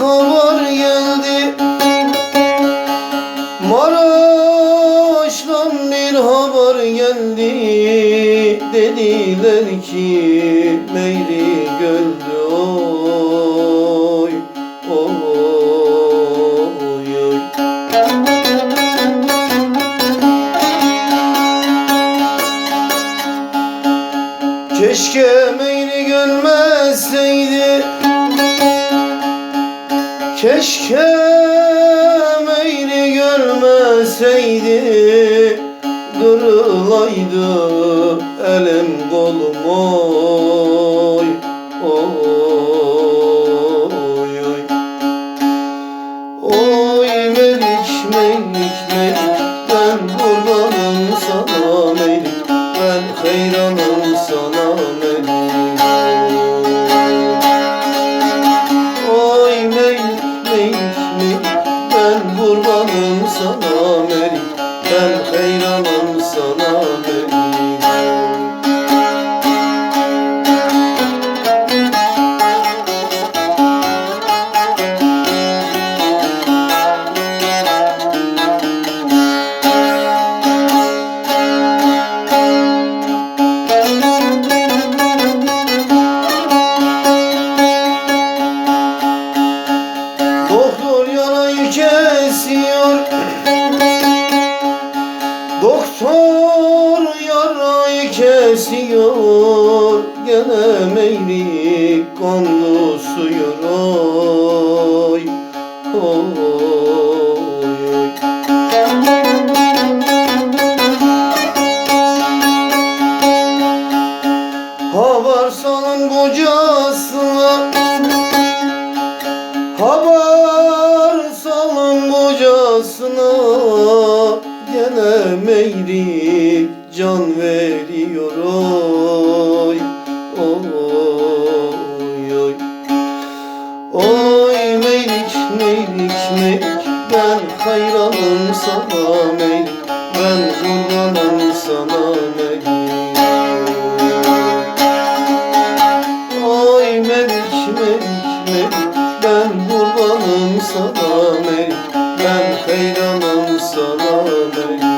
haber geldi. Maraş'tan bir haber geldi. Dediler ki Meyri göldü oy oy oy Keşke Meyri gölmezseydi Keşke Meyri görmeseydi. Kırılaydı elim kolum oy oy ben kurbanım sana melik ben hayranım sana Doktor yarayı kesiyor Doktor yarayı kesiyor. Gene meyli kanlı suyor Oy oy. Haber salın kocasına sana gene meyri can veriyor oy oy oy Oy meylik meylik meylik. Ben hayranım sana meylik. Ben kurbanım sana meylik. Oy meylik. Ben kurbanım sana meylik. Ben hayranım sana ben